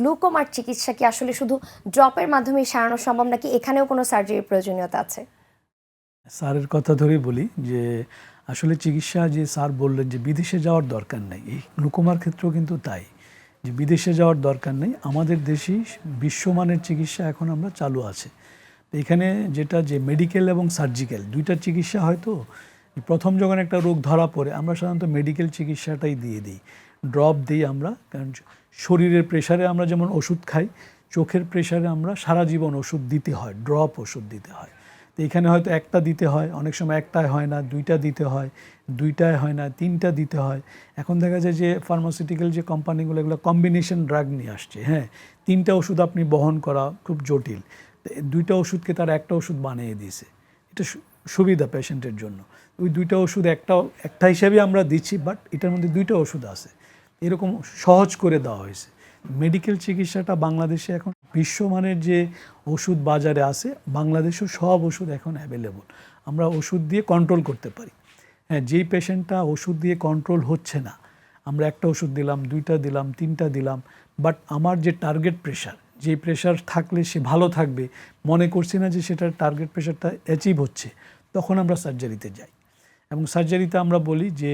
গ্লুকোমার চিকিৎসা কি আসলে শুধু ড্রপের মাধ্যমে সারানো সম্ভব, নাকি এখানেও কোনো সার্জারির প্রয়োজনীয়তা আছে? স্যারের কথা ধরেই বলি যে, আসলে চিকিৎসা যে স্যার বললেন যে বিদেশে যাওয়ার দরকার নেই, এই গ্লুকোমার ক্ষেত্রেও কিন্তু তাই, যে বিদেশে যাওয়ার দরকার নেই, আমাদের দেশেই বিশ্বমানের চিকিৎসা এখন আমরা চালু আছে। এখানে যেটা যে মেডিকেল এবং সার্জিক্যাল, দুইটা চিকিৎসা হয়তো প্রথম যখন একটা রোগ ধরা পড়ে, আমরা সাধারণত মেডিকেল চিকিৎসাটাই দিয়ে দিই। ড্রপ দিই আমরা, কারণ শরীরের প্রেশারে আমরা যেমন ওষুধ খাই, চোখের প্রেশারে আমরা সারা জীবন ওষুধ দিতে হয় ড্রপ ওষুধ দিতে হয়। তো এখানে হয়তো একটা দিতে হয়, অনেক সময় একটায় হয় না, দুইটা দিতে হয়, দুইটায় হয় না, তিনটা দিতে হয়। এখন দেখা যায় যে ফার্মাসিউটিক্যাল যে কোম্পানিগুলো এগুলো কম্বিনেশন ড্রাগ নিয়ে আসছে হ্যাঁ? তিনটা ওষুধ আপনি বহন করা খুব জটিল। দুইটা ওষুধকে তার একটা ওষুধ বানিয়ে দিয়েছে। এটা সুবিধা পেশেন্টের জন্য। ওই দুইটা ওষুধ একটা একটা হিসাবে আমরা দিচ্ছি বাট এটার মধ্যে দুইটা ওষুধ আছে। এরকম সহজ করে দেওয়া হয়েছে। মেডিকেল চিকিৎসাটা বাংলাদেশে এখন বিশ্বমানের যে ওষুধ বাজারে আছে, বাংলাদেশেও সব ওষুধ এখন অ্যাভেলেবল আমরা ওষুধ দিয়ে কন্ট্রোল করতে পারি। হ্যাঁ যেই পেশেন্টটা ওষুধ দিয়ে কন্ট্রোল হচ্ছে না, আমরা একটা ওষুধ দিলাম, দুইটা দিলাম, তিনটা দিলাম বাট আমার যে টার্গেট প্রেশার যে প্রেশার থাকলে সে ভালো থাকবে, মনে করছি না যে সেটার টার্গেট প্রেশারটা অ্যাচিভ হচ্ছে, তখন আমরা সার্জারিতে যাই। এবং সার্জারিতে আমরা বলি যে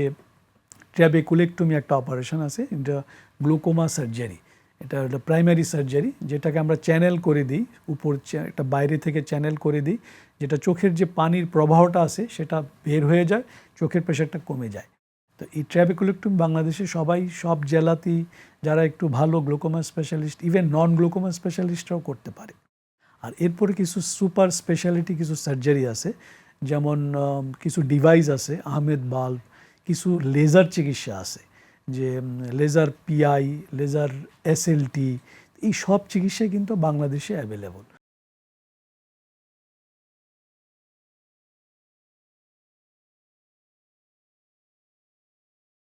ট্র্যাবেকুলেক্টমি একটা অপারেশন আছে, এটা গ্লুকোমা সার্জারি এটা হলো প্রাইমারি সার্জারি যেটাকে আমরা চ্যানেল করে দিই, উপর একটা বাইরে থেকে চ্যানেল করে দিই, যেটা চোখের যে পানির প্রবাহটা আছে, সেটা বের হয়ে যায়, চোখের প্রেশারটা কমে যায়। তো এই ট্র্যাবেকুলেক্টমি বাংলাদেশে সবাই, সব জেলাতেই যারা একটু ভালো glaucoma specialist even non glaucoma স্পেশালিস্টরাও করতে পারে। আর এরপরে কিছু সুপার স্পেশালিটি কিছু সার্জারি আছে, যেমন কিছু ডিভাইস আছে, আহমেদ বাল্ব কিছু লেজার চিকিৎসা আছে, যে লেজার পিআই লেজার এসএলটি এই সব চিকিৎসাই কিন্তু বাংলাদেশে অ্যাভেলেবল